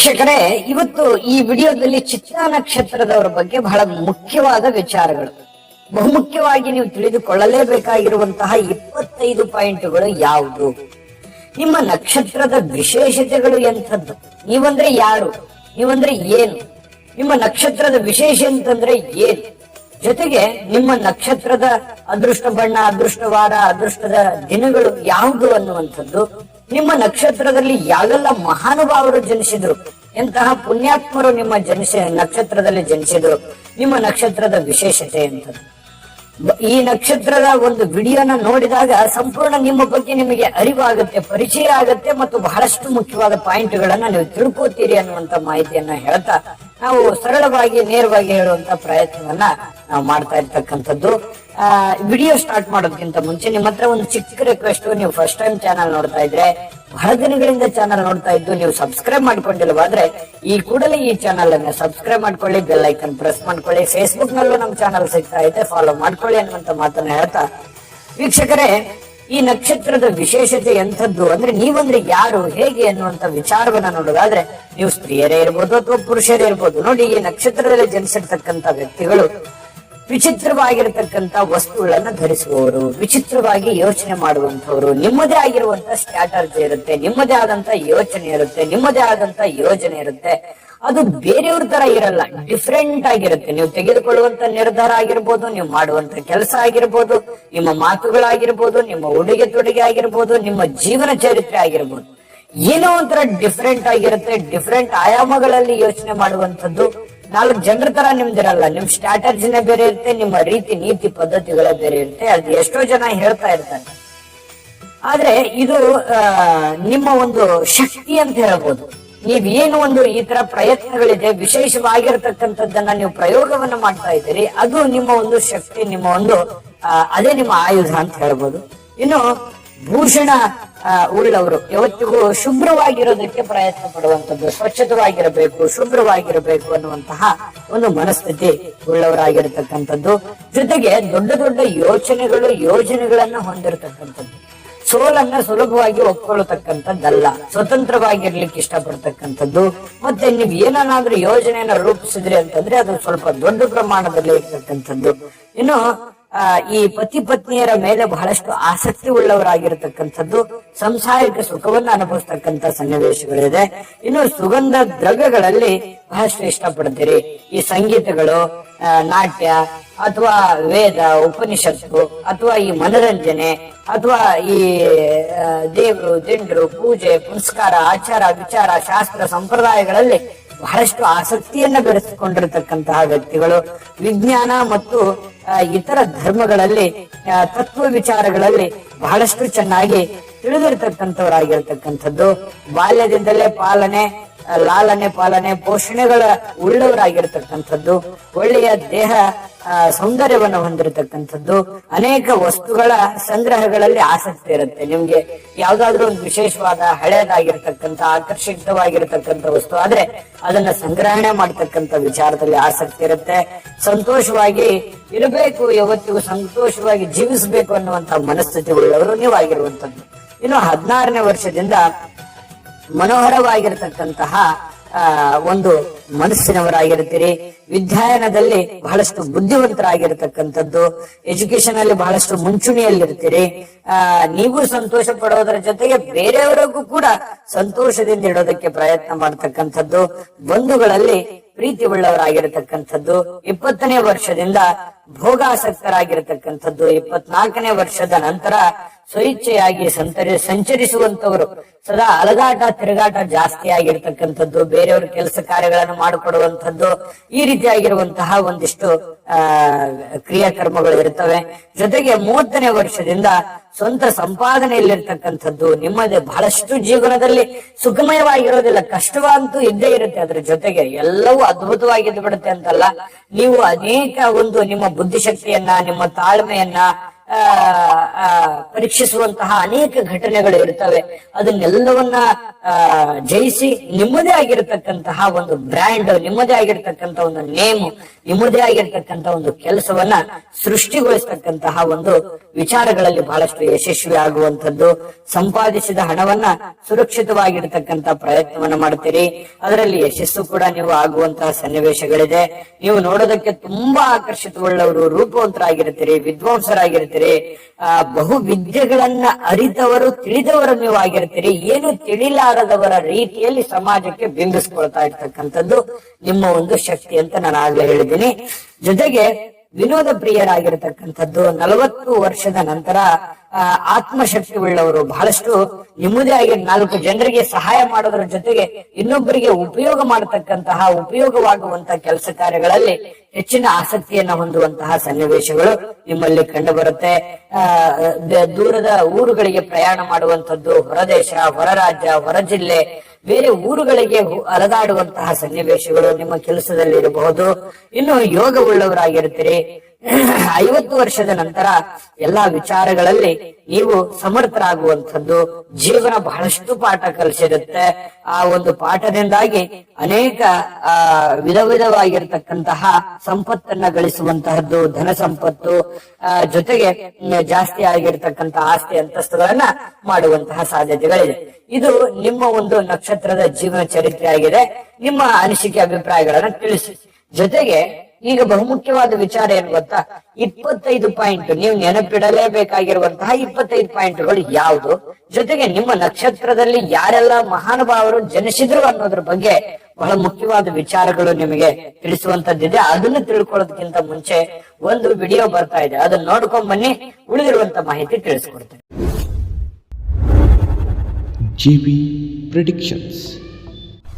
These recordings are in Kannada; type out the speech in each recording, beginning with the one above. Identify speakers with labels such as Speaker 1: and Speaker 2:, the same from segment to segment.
Speaker 1: ವೀಕ್ಷಕರೇ, ಇವತ್ತು ಈ ವಿಡಿಯೋದಲ್ಲಿ ಚಿತ್ರಾ ನಕ್ಷತ್ರದವರ ಬಗ್ಗೆ ಬಹಳ ಮುಖ್ಯವಾದ ವಿಚಾರಗಳು. ಬಹುಮುಖ್ಯವಾಗಿ ನೀವು ತಿಳಿದುಕೊಳ್ಳಲೇಬೇಕಾಗಿರುವಂತಹ ಇಪ್ಪತ್ತೈದು ಪಾಯಿಂಟ್ಗಳು ಯಾವುದು? ನಿಮ್ಮ ನಕ್ಷತ್ರದ ವಿಶೇಷತೆಗಳು ಎಂಥದ್ದು? ನೀವಂದ್ರೆ ಯಾರು? ನೀವಂದ್ರೆ ಏನು? ನಿಮ್ಮ ನಕ್ಷತ್ರದ ವಿಶೇಷ ಅಂತಂದ್ರೆ ಏನು? ಜೊತೆಗೆ ನಿಮ್ಮ ನಕ್ಷತ್ರದ ಅದೃಷ್ಟ ಬಣ್ಣ ಅದೃಷ್ಟವಾರ ಅದೃಷ್ಟದ ದಿನಗಳು ಯಾವುದು ಅನ್ನುವಂಥದ್ದು? ನಿಮ್ಮ ನಕ್ಷತ್ರದಲ್ಲಿ ಯಾವೆಲ್ಲ ಮಹಾನುಭಾವರು ಜನಿಸಿದ್ರು? ಎಂತಹ ಪುಣ್ಯಾತ್ಮರು ನಿಮ್ಮ ಜನಿಸ, ನಕ್ಷತ್ರದಲ್ಲಿ ಜನಿಸಿದ್ರು? ನಿಮ್ಮ ನಕ್ಷತ್ರದ ವಿಶೇಷತೆ ಬ- ಈ ನಕ್ಷತ್ರದ ಒಂದು ವಿಡಿಯೋನ ನೋಡಿದಾಗ ಸಂಪೂರ್ಣ ನಿಮ್ಮ ಬಗ್ಗೆ ನಿಮಗೆ ಅರಿವಾಗುತ್ತೆ, ಪರಿಚಯ ಆಗುತ್ತೆ ಮತ್ತು ಬಹಳಷ್ಟು ಮುಖ್ಯವಾದ ಪಾಯಿಂಟ್ ಗಳನ್ನ ನೀವು ತಿಳ್ಕೋತೀರಿ ಅನ್ನುವಂತ ಮಾಹಿತಿಯನ್ನ ಹೇಳ್ತಾ ನಾವು ಸರಳವಾಗಿ, ನೇರವಾಗಿ ಹೇಳುವಂತ ಪ್ರಯತ್ನವನ್ನ ನಾವು ಮಾಡ್ತಾ ಇರ್ತಕ್ಕಂಥದ್ದು. ವಿಡಿಯೋ ಸ್ಟಾರ್ಟ್ ಮಾಡೋದಕ್ಕಿಂತ ಮುಂಚೆ ನಿಮ್ಮ ಹತ್ರ ಒಂದು ಚಿಕ್ಕ ರಿಕ್ವೆಸ್ಟ್ ನೀವು ಫಸ್ಟ್ ಟೈಮ್ ಚಾನಲ್ ನೋಡ್ತಾ ಇದ್ರೆ, ಬಹಳ ದಿನಗಳಿಂದ ಚಾನಲ್ ನೋಡ್ತಾ ಇದ್ದು ನೀವು ಸಬ್ಸ್ಕ್ರೈಬ್ ಮಾಡ್ಕೊಂಡಿಲ್ವಾದ್ರೆ ಈ ಕೂಡಲೇ ಈ ಚಾನಲ್ ಅನ್ನ ಸಬ್ಸ್ಕ್ರೈಬ್ ಮಾಡ್ಕೊಳ್ಳಿ ಬೆಲ್ ಐಕನ್ ಪ್ರೆಸ್ ಮಾಡ್ಕೊಳ್ಳಿ ಫೇಸ್ಬುಕ್ ನಲ್ಲೂ ನಮ್ಮ ಚಾನಲ್ ಸಿಗ್ತಾ ಇದೆ ಫಾಲೋ ಮಾಡ್ಕೊಳ್ಳಿ ಅನ್ನುವಂತ ಮಾತನ್ನ ಹೇಳ್ತಾ. ವೀಕ್ಷಕರೇ, ಈ ನಕ್ಷತ್ರದ ವಿಶೇಷತೆ ಎಂಥದ್ದು ಅಂದ್ರೆ ನೀವಂದ್ರೆ ಯಾರು, ಹೇಗೆ ಅನ್ನುವಂತ ವಿಚಾರವನ್ನ ನೋಡೋದಾದ್ರೆ, ನೀವು ಸ್ತ್ರೀಯರೇ ಇರ್ಬೋದು ಅಥವಾ ಪುರುಷರೇ ಇರ್ಬೋದು. ನೋಡಿ, ಈ ನಕ್ಷತ್ರದಲ್ಲಿ ಜನಿಸಿರ್ತಕ್ಕಂತ ವ್ಯಕ್ತಿಗಳು ವಿಚಿತ್ರವಾಗಿರತಕ್ಕಂತ ವಸ್ತುಗಳನ್ನ ಧರಿಸುವವರು, ವಿಚಿತ್ರವಾಗಿ ಯೋಚನೆ ಮಾಡುವಂತವರು ನಿಮ್ಮದೇ ಆಗಿರುವಂತ ಸ್ಟ್ರಾಟರ್ಜಿ ಇರುತ್ತೆ, ನಿಮ್ಮದೇ ಆದಂತ ಯೋಚನೆ ಇರುತ್ತೆ, ನಿಮ್ಮದೇ ಆದಂತ ಯೋಜನೆ ಇರುತ್ತೆ. ಅದು ಬೇರೆಯವ್ರ ತರ ಇರಲ್ಲ ಡಿಫ್ರೆಂಟ್ ಆಗಿರುತ್ತೆ. ನೀವು ತೆಗೆದುಕೊಳ್ಳುವಂತ ನಿರ್ಧಾರ ಆಗಿರ್ಬೋದು, ನೀವು ಮಾಡುವಂತ ಕೆಲಸ ಆಗಿರ್ಬೋದು, ನಿಮ್ಮ ಮಾತುಗಳಾಗಿರ್ಬೋದು, ನಿಮ್ಮ ಉಡುಗೆ ತೊಡುಗೆ ಆಗಿರ್ಬೋದು, ನಿಮ್ಮ ಜೀವನ ಚರಿತ್ರೆ ಆಗಿರ್ಬೋದು. ಏನೋ ಒಂಥರ ಡಿಫ್ರೆಂಟ್ ಆಗಿರುತ್ತೆ ಡಿಫ್ರೆಂಟ್ ಆಯಾಮಗಳಲ್ಲಿ ಯೋಚನೆ ಮಾಡುವಂತದ್ದು ನಾಲ್ಕು ಜನರ ತರ ನಿಮ್ದಿರಲ್ಲ, ನಿಮ್ ಸ್ಟ್ರಾಟಜಿನೇ ಬೇರೆ ಇರುತ್ತೆ, ನಿಮ್ಮ ರೀತಿ ನೀತಿ ಪದ್ಧತಿಗಳೇ ಬೇರೆ ಇರುತ್ತೆ, ಅದು ಎಷ್ಟೋ ಜನ ಹೇಳ್ತಾ ಇರ್ತಾರೆ. ಆದ್ರೆ ಇದು ನಿಮ್ಮ ಒಂದು ಶಕ್ತಿ ಅಂತ ಹೇಳ್ಬೋದು. ನೀವೇನು ಒಂದು ಈ ತರ ಪ್ರಯತ್ನಗಳಿದೆ, ವಿಶೇಷವಾಗಿರ್ತಕ್ಕಂಥದ್ದನ್ನ ನೀವು ಪ್ರಯೋಗವನ್ನ ಮಾಡ್ತಾ ಇದ್ದೀರಿ, ಅದು ನಿಮ್ಮ ಒಂದು ಶಕ್ತಿ, ನಿಮ್ಮ ಒಂದು ಅದೇ ನಿಮ್ಮ ಆಯುಧ ಅಂತ ಹೇಳ್ಬೋದು. ಇನ್ನು ಭೂಷಣ ಉಳ್ಳವರು. ಯಾವತ್ತಿಗೂ ಶುಭ್ರವಾಗಿರೋದಕ್ಕೆ ಪ್ರಯತ್ನ ಪಡುವಂತದ್ದು ಸ್ವಚ್ಛತವಾಗಿರಬೇಕು, ಶುಭ್ರವಾಗಿರಬೇಕು ಅನ್ನುವಂತಹ ಒಂದು ಮನಸ್ಥಿತಿ ಉಳ್ಳವರಾಗಿರತಕ್ಕಂಥದ್ದು. ಜೊತೆಗೆ ದೊಡ್ಡ ದೊಡ್ಡ ಯೋಚನೆಗಳು, ಯೋಜನೆಗಳನ್ನ ಹೊಂದಿರತಕ್ಕಂಥದ್ದು. ಸೋಲನ್ನ ಸುಲಭವಾಗಿ ಒಪ್ಕೊಳ್ಳತಕ್ಕಂಥದ್ದಲ್ಲ, ಸ್ವತಂತ್ರವಾಗಿರ್ಲಿಕ್ಕೆ ಇಷ್ಟಪಡ್ತಕ್ಕಂಥದ್ದು. ಮತ್ತೆ ನೀವು ಏನನ್ನಾದ್ರೂ ಯೋಜನೆಯನ್ನ ರೂಪಿಸಿದ್ರಿ ಅಂತಂದ್ರೆ ಅದು ಸ್ವಲ್ಪ ದೊಡ್ಡ ಪ್ರಮಾಣದಲ್ಲಿ ಇರ್ತಕ್ಕಂಥದ್ದು. ಇನ್ನು ಈ ಪತಿ ಪತ್ನಿಯರ ಮೇಲೆ ಬಹಳಷ್ಟು ಆಸಕ್ತಿ ಉಳ್ಳವರಾಗಿರತಕ್ಕಂಥದ್ದು ಸಂಸಾರಿಕ ಸುಖವನ್ನ ಅನುಭವಿಸ್ತಕ್ಕಂಥ ಸನ್ನಿವೇಶಗಳಿದೆ. ಇನ್ನು ಸುಗಂಧ ದ್ರವ್ಯಗಳಲ್ಲಿ ಬಹಳಷ್ಟು ಇಷ್ಟಪಡ್ತೀರಿ. ಈ ಸಂಗೀತಗಳು ನಾಟ್ಯ, ಅಥವಾ ವೇದ, ಉಪನಿಷತ್ತು, ಅಥವಾ ಈ ಮನರಂಜನೆ, ಅಥವಾ ಈ ದೇವರು, ದಿಂಡ್ರು, ಪೂಜೆ, ಪುನಸ್ಕಾರ, ಆಚಾರ, ವಿಚಾರ, ಶಾಸ್ತ್ರ, ಸಂಪ್ರದಾಯಗಳಲ್ಲಿ ಬಹಳಷ್ಟು ಆಸಕ್ತಿಯನ್ನ ಬೆಳೆಸಿಕೊಂಡಿರತಕ್ಕಂತಹ ವ್ಯಕ್ತಿಗಳು ವಿಜ್ಞಾನ ಮತ್ತು ಇತರ ಧರ್ಮಗಳಲ್ಲಿ ತತ್ವ ವಿಚಾರಗಳಲ್ಲಿ ಬಹಳಷ್ಟು ಚೆನ್ನಾಗಿ ತಿಳಿದಿರತಕ್ಕಂಥವರಾಗಿರ್ತಕ್ಕಂಥದ್ದು. ಬಾಲ್ಯದಿಂದಲೇ ಪಾಲನೆ ಲಾಲನೆ ಪಾಲನೆ ಪೋಷಣೆಗಳ ಉಳ್ಳವರಾಗಿರ್ತಕ್ಕಂಥದ್ದು ಒಳ್ಳೆಯ ದೇಹ ಸೌಂದರ್ಯವನ್ನು ಹೊಂದಿರತಕ್ಕಂಥದ್ದು, ಅನೇಕ ವಸ್ತುಗಳ ಸಂಗ್ರಹಗಳಲ್ಲಿ ಆಸಕ್ತಿ ಇರುತ್ತೆ. ನಿಮ್ಗೆ ಯಾವ್ದಾದ್ರು ಒಂದು ವಿಶೇಷವಾದ ಹಳೆಯದಾಗಿರ್ತಕ್ಕಂಥ, ಆಕರ್ಷಿತವಾಗಿರ್ತಕ್ಕಂಥ ವಸ್ತು ಆದ್ರೆ ಅದನ್ನ ಸಂಗ್ರಹಣೆ ಮಾಡ್ತಕ್ಕಂಥ ವಿಚಾರದಲ್ಲಿ ಆಸಕ್ತಿ ಇರುತ್ತೆ. ಸಂತೋಷವಾಗಿ ಇರಬೇಕು, ಯಾವತ್ತಿಗೂ ಸಂತೋಷವಾಗಿ ಜೀವಿಸಬೇಕು ಅನ್ನುವಂತ ಮನಸ್ಥಿತಿ ಉಳ್ಳವರು ನೀವಾಗಿರುವಂತದ್ದು ಇನ್ನು ಹದಿನಾರನೇ ವರ್ಷದಿಂದ ಮನೋಹರವಾಗಿರತಕ್ಕಂತಹ ಒಂದು ಮನಸ್ಸಿನವರಾಗಿರ್ತೀರಿ. ವಿದ್ಯಾಯನದಲ್ಲಿ ಬಹಳಷ್ಟು ಬುದ್ಧಿವಂತರಾಗಿರತಕ್ಕಂಥದ್ದು. ಎಜುಕೇಶನ್ ಅಲ್ಲಿ ಬಹಳಷ್ಟು ಮುಂಚೂಣಿಯಲ್ಲಿರ್ತೀರಿ. ಆ, ನೀವು ಸಂತೋಷ ಪಡೋದರ ಜೊತೆಗೆ ಬೇರೆಯವರಿಗೂ ಕೂಡ ಸಂತೋಷದಿಂದ ಇಡೋದಕ್ಕೆ ಪ್ರಯತ್ನ ಮಾಡ್ತಕ್ಕಂಥದ್ದು. ಬಂಧುಗಳಲ್ಲಿ ಪ್ರೀತಿ ಉಳ್ಳವರಾಗಿರತಕ್ಕಂಥದ್ದು ಇಪ್ಪತ್ತನೇ ವರ್ಷದಿಂದ ಭೋಗಾಸಕ್ತರಾಗಿರತಕ್ಕಂಥದ್ದು. ಇಪ್ಪತ್ನಾಲ್ಕನೇ ವರ್ಷದ ನಂತರ ಸ್ವಇಚ್ಛೆಯಾಗಿ ಸಂತರಿ ಸಂಚರಿಸುವಂತವರು ಸದಾ ಅಲಗಾಟ, ತಿರುಗಾಟ ಜಾಸ್ತಿ ಆಗಿರ್ತಕ್ಕಂಥದ್ದು, ಬೇರೆಯವ್ರ ಕೆಲಸ ಕಾರ್ಯಗಳನ್ನು ಮಾಡಿಕೊಡುವಂಥದ್ದು, ಈ ರೀತಿಯಾಗಿರುವಂತಹ ಒಂದಿಷ್ಟು, ಆ, ಕ್ರಿಯಾಕರ್ಮಗಳು ಇರ್ತವೆ. ಜೊತೆಗೆ ಮೂವತ್ತನೇ ವರ್ಷದಿಂದ ಸ್ವಂತ ಸಂಪಾದನೆಯಲ್ಲಿರ್ತಕ್ಕಂಥದ್ದು ನಿಮ್ಮದೇ ಬಹಳಷ್ಟು ಜೀವನದಲ್ಲಿ ಸುಖಮಯವಾಗಿರೋದಿಲ್ಲ. ಕಷ್ಟವಂತೂ ಇದ್ದೇ ಇರುತ್ತೆ. ಅದ್ರ ಜೊತೆಗೆ ಎಲ್ಲವೂ ಅದ್ಭುತವಾಗಿದ್ದು ಬಿಡುತ್ತೆ ಅಂತಲ್ಲ. ನೀವು ಅನೇಕ ಒಂದು ನಿಮ್ಮ ಬುದ್ಧಿಶಕ್ತಿಯನ್ನ, ನಿಮ್ಮ ತಾಳ್ಮೆಯನ್ನ ಪರೀಕ್ಷಿಸುವಂತಹ ಅನೇಕ ಘಟನೆಗಳು ಇರ್ತವೆ. ಅದನ್ನೆಲ್ಲವನ್ನ ಜಯಿಸಿ ನಿಮ್ಮದೇ ಆಗಿರತಕ್ಕಂತಹ ಒಂದು ಬ್ರ್ಯಾಂಡ್, ನಿಮ್ಮದೇ ಆಗಿರತಕ್ಕಂತ ಒಂದು ನೇಮ್, ನಿಮ್ಮದೇ ಆಗಿರತಕ್ಕಂತ ಒಂದು ಕೆಲಸವನ್ನ ಸೃಷ್ಟಿಗೊಳಿಸ್ತಕ್ಕಂತಹ ಒಂದು ವಿಚಾರಗಳಲ್ಲಿ ಬಹಳಷ್ಟು ಯಶಸ್ವಿ ಆಗುವಂತದ್ದು ಸಂಪಾದಿಸಿದ ಹಣವನ್ನ ಸುರಕ್ಷಿತವಾಗಿರ್ತಕ್ಕಂತ ಪ್ರಯತ್ನವನ್ನ ಮಾಡ್ತೀರಿ. ಅದರಲ್ಲಿ ಯಶಸ್ಸು ಕೂಡ ನೀವು ಆಗುವಂತಹ ಸನ್ನಿವೇಶಗಳಿದೆ. ನೀವು ನೋಡೋದಕ್ಕೆ ತುಂಬಾ ಆಕರ್ಷಿತವುಳ್ಳವರು ರೂಪವಂತರಾಗಿರ್ತೀರಿ, ವಿದ್ವಾಂಸರಾಗಿರ್ತೀರಿ. ಆ ಬಹು ವಿದ್ಯೆಗಳನ್ನ ಅರಿತವರು ತಿಳಿದವರು ನೀವು ಆಗಿರ್ತೀರಿ ಏನು ತಿಳಿಲಾರದವರ ರೀತಿಯಲ್ಲಿ ಸಮಾಜಕ್ಕೆ ಬಿಂಬಿಸ್ಕೊಳ್ತಾ ಇರ್ತಕ್ಕಂಥದ್ದು ನಿಮ್ಮ ಒಂದು ಶಕ್ತಿ ಅಂತ ನಾನು ಆಗ್ಲೇ ಹೇಳಿದ್ದೀನಿ. ಜೊತೆಗೆ ವಿನೋದ ಪ್ರಿಯರಾಗಿರ್ತಕ್ಕಂಥದ್ದು ನಲವತ್ತು ವರ್ಷದ ನಂತರ ಆತ್ಮಶಕ್ತಿ ಉಳ್ಳವರು ಬಹಳಷ್ಟು ನಿಮ್ಮದೇ ಆಗಿ ನಾಲ್ಕು ಜನರಿಗೆ ಸಹಾಯ ಮಾಡೋದ್ರ ಜೊತೆಗೆ ಇನ್ನೊಬ್ಬರಿಗೆ ಉಪಯೋಗ ಮಾಡತಕ್ಕಂತಹ ಉಪಯೋಗವಾಗುವಂತಹ ಕೆಲಸ ಕಾರ್ಯಗಳಲ್ಲಿ ಹೆಚ್ಚಿನ ಆಸಕ್ತಿಯನ್ನ ಹೊಂದುವಂತಹ ಸನ್ನಿವೇಶಗಳು ನಿಮ್ಮಲ್ಲಿ ಕಂಡು ಬರುತ್ತೆ ದೂರದ ಊರುಗಳಿಗೆ ಪ್ರಯಾಣ ಮಾಡುವಂತದ್ದು ಹೊರದೇಶ ಹೊರ ರಾಜ್ಯ ಹೊರ ಜಿಲ್ಲೆ ಬೇರೆ ಊರುಗಳಿಗೆ ಅಲದಾಡುವಂತಹ ಸನ್ನಿವೇಶಗಳು ನಿಮ್ಮ ಕೆಲಸದಲ್ಲಿ ಇರಬಹುದು. ಇನ್ನು ಯೋಗವುಳ್ಳವರಾಗಿರ್ತೀರಿ. ಐವತ್ತು ವರ್ಷದ ನಂತರ ಎಲ್ಲಾ ವಿಚಾರಗಳಲ್ಲಿ ನೀವು ಸಮರ್ಥರಾಗುವಂಥದ್ದು. ಜೀವನ ಬಹಳಷ್ಟು ಪಾಠ ಕಲಿಸಿರುತ್ತೆ. ಆ ಒಂದು ಪಾಠದಿಂದಾಗಿ ಅನೇಕ, ಆ, ವಿಧ ವಿಧವಾಗಿರ್ತಕ್ಕಂತಹ ಸಂಪತ್ತನ್ನ ಗಳಿಸುವಂತಹದ್ದು, ಧನ ಸಂಪತ್ತು ಜೊತೆಗೆ ಜಾಸ್ತಿ ಆಗಿರ್ತಕ್ಕಂತ ಆಸ್ತಿ ಅಂತಸ್ತುಗಳನ್ನ ಮಾಡುವಂತಹ ಸಾಧ್ಯತೆಗಳಿದೆ. ಇದು ನಿಮ್ಮ ಒಂದು ನಕ್ಷತ್ರದ ಜೀವನ ಚರಿತ್ರೆ ಆಗಿದೆ ನಿಮ್ಮ ಅನಿಸಿಕೆ ಅಭಿಪ್ರಾಯಗಳನ್ನ ತಿಳಿಸಿ. ಜೊತೆಗೆ ಈಗ ಬಹುಮುಖ್ಯವಾದ ವಿಚಾರ ಏನು ಗೊತ್ತಾ? ಇಪ್ಪತ್ತೈದು ಪಾಯಿಂಟ್ ನೀವು ನೆನಪಿಡಲೇಬೇಕಾಗಿರುವಂತಹ ಇಪ್ಪತ್ತೈದು ಪಾಯಿಂಟ್ಗಳು ಯಾವುದು? ಜೊತೆಗೆ ನಿಮ್ಮ ನಕ್ಷತ್ರದಲ್ಲಿ ಯಾರೆಲ್ಲ ಮಹಾನುಭಾವರು ಜನಿಸಿದ್ರು ಅನ್ನೋದ್ರ ಬಗ್ಗೆ ಬಹಳ ಮುಖ್ಯವಾದ ವಿಚಾರಗಳು ನಿಮಗೆ ತಿಳಿಸುವಂತದ್ದಿದೆ. ಅದನ್ನ ತಿಳ್ಕೊಳ್ಳೋದಕ್ಕಿಂತ ಮುಂಚೆ ಒಂದು ವಿಡಿಯೋ ಬರ್ತಾ ಇದೆ. ಅದನ್ನ ನೋಡ್ಕೊಂಡ್ ಬನ್ನಿ. ಉಳಿದಿರುವಂತ ಮಾಹಿತಿ ತಿಳಿಸ್ಕೊಡ್ತೇನೆ.
Speaker 2: GB predictions.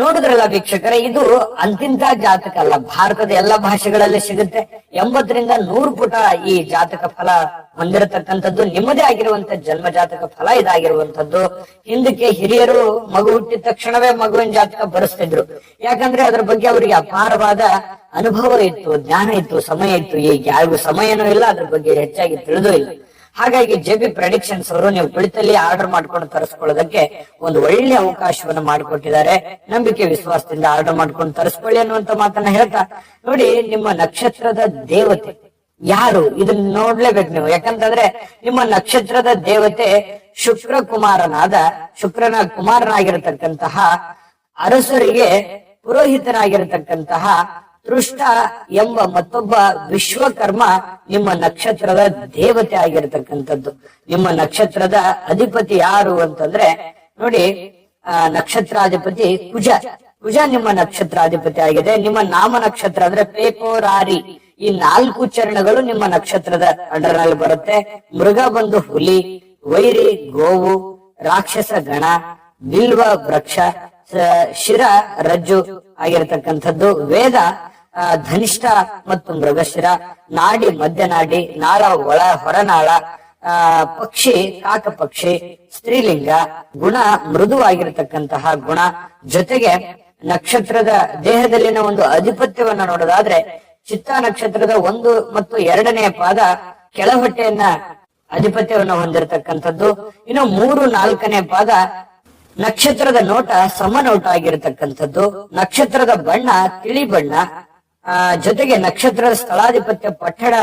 Speaker 1: ನೋಡಿದ್ರಲ್ಲ ವೀಕ್ಷಕರೇ, ಇದು ಅಂತಿಂತ ಜಾತಕ ಅಲ್ಲ. ಭಾರತದ ಎಲ್ಲ ಭಾಷೆಗಳಲ್ಲಿ ಸಿಗುತ್ತೆ. ಎಂಬತ್ತರಿಂದ ನೂರು ಪುಟ ಈ ಜಾತಕ ಫಲ ಹೊಂದಿರತಕ್ಕಂಥದ್ದು. ನಿಮ್ಮದೇ ಆಗಿರುವಂತ ಜನ್ಮ ಜಾತಕ ಫಲ ಇದಾಗಿರುವಂತದ್ದು ಹಿಂದಕ್ಕೆ ಹಿರಿಯರು ಮಗು ಹುಟ್ಟಿದ ತಕ್ಷಣವೇ ಮಗುವಿನ ಜಾತಕ ಬರೆಸ್ತಿದ್ರು. ಯಾಕಂದ್ರೆ ಅದ್ರ ಬಗ್ಗೆ ಅವರಿಗೆ ಅಪಾರವಾದ ಅನುಭವ ಇತ್ತು, ಜ್ಞಾನ ಇತ್ತು, ಸಮಯ ಇತ್ತು. ಈಗ ಯಾರಿಗೂ ಸಮಯನೂ ಇಲ್ಲ, ಅದ್ರ ಬಗ್ಗೆ ಹೆಚ್ಚಾಗಿ ತಿಳಿದೂ ಇಲ್ಲ. ಹಾಗಾಗಿ ಜೆ ಬಿ ಪ್ರೊಡಿಕ್ಷನ್ಸ್ ಅವರು ನೀವು ಕುಳಿತಲ್ಲಿ ಆರ್ಡರ್ ಮಾಡ್ಕೊಂಡು ತರಿಸ್ಕೊಳ್ಳೋದಕ್ಕೆ ಒಂದು ಒಳ್ಳೆ ಅವಕಾಶವನ್ನು ಮಾಡಿಕೊಟ್ಟಿದ್ದಾರೆ. ನಂಬಿಕೆ, ವಿಶ್ವಾಸದಿಂದ ಆರ್ಡರ್ ಮಾಡ್ಕೊಂಡು ತರಿಸ್ಕೊಳ್ಳಿ ಅನ್ನುವಂತ ಮಾತನ್ನ ಹೇಳ್ತಾ. ನೋಡಿ, ನಿಮ್ಮ ನಕ್ಷತ್ರದ ದೇವತೆ ಯಾರು? ಇದನ್ನ ನೋಡ್ಲೇಬೇಕು ನೀವು. ಯಾಕಂತಂದ್ರೆ ನಿಮ್ಮ ನಕ್ಷತ್ರದ ದೇವತೆ ಶುಕ್ರ ಕುಮಾರನಾದ ಶುಕ್ರನ ಕುಮಾರನಾಗಿರತಕ್ಕಂತಹ ಅರಸರಿಗೆ ಪುರೋಹಿತನಾಗಿರತಕ್ಕಂತಹ ತೃಷ್ಟ ಎಂಬ ಮತ್ತೊಬ್ಬ ವಿಶ್ವಕರ್ಮ ನಿಮ್ಮ ನಕ್ಷತ್ರದ ದೇವತೆ ಆಗಿರತಕ್ಕಂಥದ್ದು. ನಿಮ್ಮ ನಕ್ಷತ್ರದ ಅಧಿಪತಿ ಯಾರು ಅಂತಂದ್ರೆ, ನೋಡಿ, ಆ, ನಕ್ಷತ್ರಾಧಿಪತಿ ಕುಜ. ಕುಜ ನಿಮ್ಮ ನಕ್ಷತ್ರಾಧಿಪತಿ ಆಗಿದೆ. ನಿಮ್ಮ ನಾಮ ನಕ್ಷತ್ರ ಅಂದ್ರೆ ಪೇಪೋರಾರಿ. ಈ ನಾಲ್ಕು ಚರಣಗಳು ನಿಮ್ಮ ನಕ್ಷತ್ರದ ಅಂಡರ್ನಲ್ಲಿ ಬರುತ್ತೆ. ಮೃಗ ಬಂದು ಹುಲಿ, ವೈರಿ, ಗೋವು, ರಾಕ್ಷಸ ಗಣ, ಬಿಲ್ವ, ವೃಕ್ಷ ಶಿರ, ರಜ್ಜು ಆಗಿರತಕ್ಕಂಥದ್ದು. ವೇದ ಧನಿಷ್ಠ ಮತ್ತು ಮೃಗಶಿರ, ನಾಡಿ, ಮಧ್ಯನಾಡಿ, ನಾಳ, ಒಳ, ಹೊರನಾಳ ಪಕ್ಷಿ ಕಾಕ ಪಕ್ಷಿ ಸ್ತ್ರೀಲಿಂಗ, ಗುಣ, ಮೃದುವಾಗಿರತಕ್ಕಂತಹ ಗುಣ. ಜೊತೆಗೆ ನಕ್ಷತ್ರದ ದೇಹದಲ್ಲಿನ ಒಂದು ಅಧಿಪತ್ಯವನ್ನ ನೋಡೋದಾದ್ರೆ, ಚಿತ್ತ ನಕ್ಷತ್ರದ ಒಂದು ಮತ್ತು ಎರಡನೆಯ ಪಾದ ಕೆಳಹೊಟ್ಟೆಯನ್ನ ಅಧಿಪತ್ಯವನ್ನ ಹೊಂದಿರತಕ್ಕಂಥದ್ದು. ಇನ್ನು ಮೂರು, ನಾಲ್ಕನೇ ಪಾದ ನಕ್ಷತ್ರದ ನೋಟ, ಸಮನೋಟ ಆಗಿರತಕ್ಕಂಥದ್ದು. ನಕ್ಷತ್ರದ ಬಣ್ಣ, ತಿಳಿ ಬಣ್ಣ ಜೊತೆಗೆ ನಕ್ಷತ್ರದ ಸ್ಥಳಾಧಿಪತ್ಯ ಪಟ್ಟಣ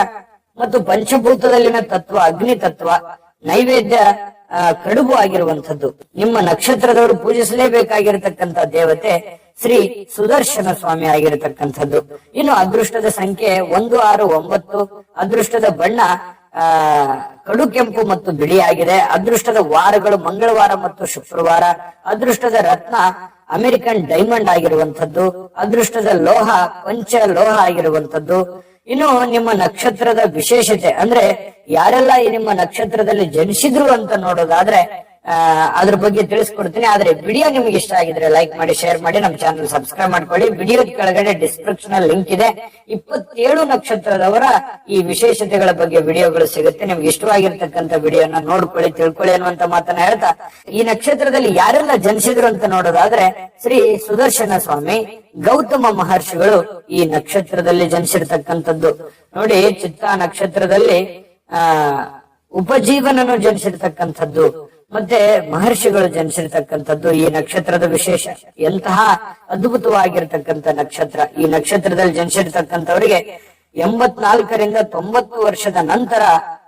Speaker 1: ಮತ್ತು ಪಂಚಭೂತದಲ್ಲಿನ ತತ್ವ, ಅಗ್ನಿ ತತ್ವ, ನೈವೇದ್ಯ ಕಡುಬು ಆಗಿರುವಂಥದ್ದು. ನಿಮ್ಮ ನಕ್ಷತ್ರದವರು ಪೂಜಿಸಲೇಬೇಕಾಗಿರತಕ್ಕಂತ ದೇವತೆ ಶ್ರೀ ಸುದರ್ಶನ ಸ್ವಾಮಿ ಆಗಿರತಕ್ಕಂಥದ್ದು. ಇನ್ನು ಅದೃಷ್ಟದ ಸಂಖ್ಯೆ ಒಂದು, ಆರು, ಒಂಬತ್ತು. ಅದೃಷ್ಟದ ಬಣ್ಣ, ಆ, ಕಡು, ಕೆಂಪು ಮತ್ತು ಬಿಳಿಯಾಗಿದೆ. ಅದೃಷ್ಟದ ವಾರಗಳು ಮಂಗಳವಾರ ಮತ್ತು ಶುಕ್ರವಾರ. ಅದೃಷ್ಟದ ರತ್ನ ಅಮೆರಿಕನ್ ಡೈಮಂಡ್ ಆಗಿರುವಂತದ್ದು ಅದೃಷ್ಟದ ಲೋಹ ಪಂಚ ಲೋಹ ಆಗಿರುವಂತದ್ದು ಇನ್ನು ನಿಮ್ಮ ನಕ್ಷತ್ರದ ವಿಶೇಷತೆ ಅಂದ್ರೆ ಯಾರೆಲ್ಲ ಈ ನಿಮ್ಮ ನಕ್ಷತ್ರದಲ್ಲಿ ಜನಿಸಿದ್ರು ಅಂತ ನೋಡೋದಾದ್ರೆ ಅದ್ರ ಬಗ್ಗೆ ತಿಳಿಸ್ಕೊಡ್ತೀನಿ. ಆದ್ರೆ ವಿಡಿಯೋ ನಿಮ್ಗೆ ಇಷ್ಟ ಆಗಿದ್ರೆ ಲೈಕ್ ಮಾಡಿ ಶೇರ್ ಮಾಡಿ, ನಮ್ಮ ಚಾನಲ್ ಸಬ್ಸ್ಕ್ರೈಬ್ ಮಾಡ್ಕೊಳ್ಳಿ. ವಿಡಿಯೋ ಕೆಳಗಡೆ ಡಿಸ್ಕ್ರಿಪ್ಷನ್ ಲಿಂಕ್ ಇದೆ. ಇಪ್ಪತ್ತೇಳು ನಕ್ಷತ್ರದವರ ಈ ವಿಶೇಷತೆಗಳ ಬಗ್ಗೆ ವಿಡಿಯೋಗಳು ಸಿಗುತ್ತೆ. ನಿಮ್ಗೆ ಇಷ್ಟವಾಗಿರ್ತಕ್ಕಂತ ವಿಡಿಯೋನ ನೋಡ್ಕೊಳ್ಳಿ, ತಿಳ್ಕೊಳ್ಳಿ ಅನ್ನುವಂತ ಮಾತನ್ನ ಹೇಳ್ತಾ. ಈ ನಕ್ಷತ್ರದಲ್ಲಿ ಯಾರೆಲ್ಲ ಜನಿಸಿದ್ರು ಅಂತ ನೋಡೋದಾದ್ರೆ ಶ್ರೀ ಸುದರ್ಶನ ಸ್ವಾಮಿ, ಗೌತಮ ಮಹರ್ಷಿಗಳು ಈ ನಕ್ಷತ್ರದಲ್ಲಿ ಜನಿಸಿರ್ತಕ್ಕಂಥದ್ದು. ನೋಡಿ, ಚಿತ್ತ ನಕ್ಷತ್ರದಲ್ಲಿ, ಆ, ಉಪಜೀವನನು ಜನಿಸಿರ್ತಕ್ಕಂಥದ್ದು. ಮತ್ತೆ ಮಹರ್ಷಿಗಳು ಜನಿಸಿರ್ತಕ್ಕಂಥದ್ದು ಈ ನಕ್ಷತ್ರದ ವಿಶೇಷ. ಎಂತಹ ಅದ್ಭುತವಾಗಿರ್ತಕ್ಕಂಥ ನಕ್ಷತ್ರ. ಈ ನಕ್ಷತ್ರದಲ್ಲಿ ಜನಿಸಿರ್ತಕ್ಕಂಥವರಿಗೆ ಎಂಬತ್ನಾಲ್ಕರಿಂದ ತೊಂಬತ್ತು ವರ್ಷದ ನಂತರ,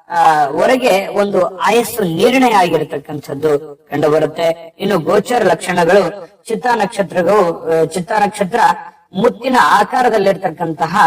Speaker 1: ಆ, ವರೆಗೆ ಒಂದು ಆಯಸ್ಸು ನಿರ್ಣಯ ಆಗಿರತಕ್ಕಂಥದ್ದು ಕಂಡು ಬರುತ್ತೆ ಇನ್ನು ಗೋಚರ ಲಕ್ಷಣಗಳು, ಚಿತ್ತ ನಕ್ಷತ್ರಗಳು ಚಿತ್ತಾ ಚಿತ್ತ ನಕ್ಷತ್ರ ಮುತ್ತಿನ ಆಕಾರದಲ್ಲಿರ್ತಕ್ಕಂತಹ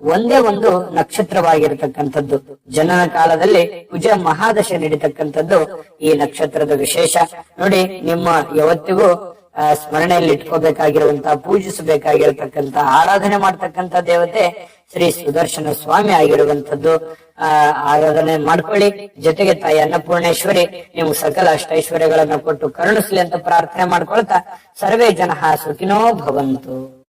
Speaker 1: ಒಂದೇ ಒಂದು ನಕ್ಷತ್ರವಾಗಿರತಕ್ಕಂಥದ್ದು. ಜನನ ಕಾಲದಲ್ಲಿ ಕುಜ ಮಹಾದಶೆ ನಡೀತಕ್ಕಂಥದ್ದು ಈ ನಕ್ಷತ್ರದ ವಿಶೇಷ. ನೋಡಿ, ನಿಮ್ಮ ಯಾವತ್ತಿಗೂ ಸ್ಮರಣೆಯಲ್ಲಿ ಇಟ್ಕೋಬೇಕಾಗಿರುವಂತಹ ಪೂಜಿಸಬೇಕಾಗಿರತಕ್ಕಂತ ಆರಾಧನೆ ಮಾಡ್ತಕ್ಕಂತ ದೇವತೆ ಶ್ರೀ ಸುದರ್ಶನ ಸ್ವಾಮಿ ಆಗಿರುವಂತದ್ದು ಆ, ಆರಾಧನೆ ಮಾಡ್ಕೊಳ್ಳಿ. ಜೊತೆಗೆ ತಾಯಿ ಅನ್ನಪೂರ್ಣೇಶ್ವರಿ, ನೀವು ಸಕಲ ಅಷ್ಟೈಶ್ವರ್ಯಗಳನ್ನು ಕೊಟ್ಟು ಕರುಣಿಸ್ಲಿ ಅಂತ ಪ್ರಾರ್ಥನೆ ಮಾಡ್ಕೊಳ್ತಾ, ಸರ್ವೇ ಜನ ಸುಖಿನೋ ಭವಂತು.